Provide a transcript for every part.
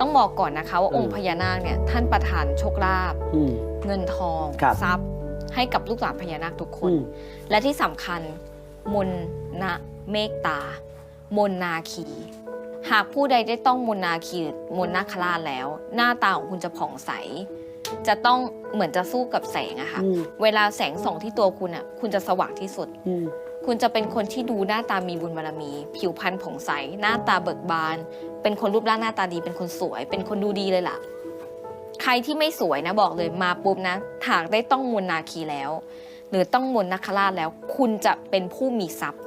ต้องบอกก่อนนะคะว่าอืมองค์พญานาคเนี่ยท่านประทานโชคลาภอืมเงินทองครับทรัพย์ให้กับลูกหลานพญานาคทุกคนอืมและที่สำคัญมนนะเมกตา มนนาคี หากผู้ใดได้ต้องมนนาคีหรือมนนาคราชแล้ว หน้าตาของคุณจะผ่องใส จะต้องเหมือนจะสู้กับแสงอะค่ะอืมเวลาแสงส่องที่ตัวคุณอะคุณจะสว่างที่สุดอืม คุณจะเป็นคนที่ดูหน้าตามีบุญบารมี ผิวพรรณผ่องใส หน้าตาเบิกบาน เป็นคนรูปร่างหน้าตาดี เป็นคนสวย เป็นคนดูดีเลยล่ะ ใครที่ไม่สวยนะบอกเลยมาปุ๊บนะถากได้ต้องมนนาคีแล้ว หรือต้องมนนักคราชแล้ว คุณจะเป็นผู้มีทรัพย์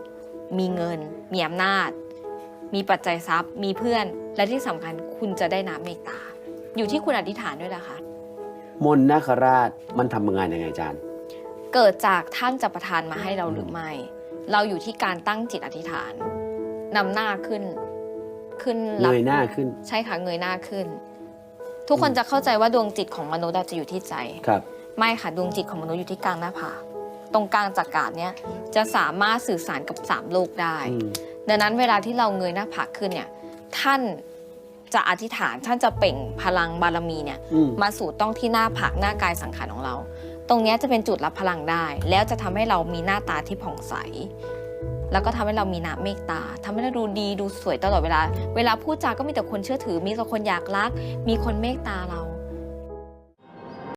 มีเงิน มีอำนาจ มีปัจจัยทรัพย์ มีเพื่อน และที่สำคัญคุณจะได้น้ำเมตตา อยู่ที่คุณอธิษฐานด้วยล่ะค่ะ มนต์นาคราชมันทำงานยังไงอาจารย์ เกิดจากท่านจะประทานมาให้เราหรือไม่ เราอยู่ที่การตั้งจิตอธิษฐานนำหน้าขึ้น ขึ้นเงรับยหน้าขึ้น ใช่ค่ะเงยหน้าขึ้น ทุกคนจะเข้าใจว่าดวงจิตของมนุษย์อะจะอยู่ที่ใจ ครับ ไม่ค่ะดวงจิตของมนุษย์อยู่ที่กลางหน้าผากตรงกลางจักรานเนี้ยจะสามารถสื่อสารกับสามโลกได้ อืม ดังนั้นเวลาที่เราเงยหน้าผากขึ้นเนี่ย ท่านจะอธิษฐานท่านจะเปล่งพลังบารมีเนี่ย อืม มาสู่ต้องที่หน้าผากหน้ากายสังขารของเรา ตรงนี้จะเป็นจุดรับพลังได้ แล้วจะทำให้เรามีหน้าตาที่ผ่องใส แล้วก็ทำให้เรามีน้ำเมตตาทำให้เราดูดีดูสวยตลอดเวลา เวลาพูดจาก็มีแต่คนเชื่อถือ มีแต่คนอยากรัก มีคนเมตตาเรา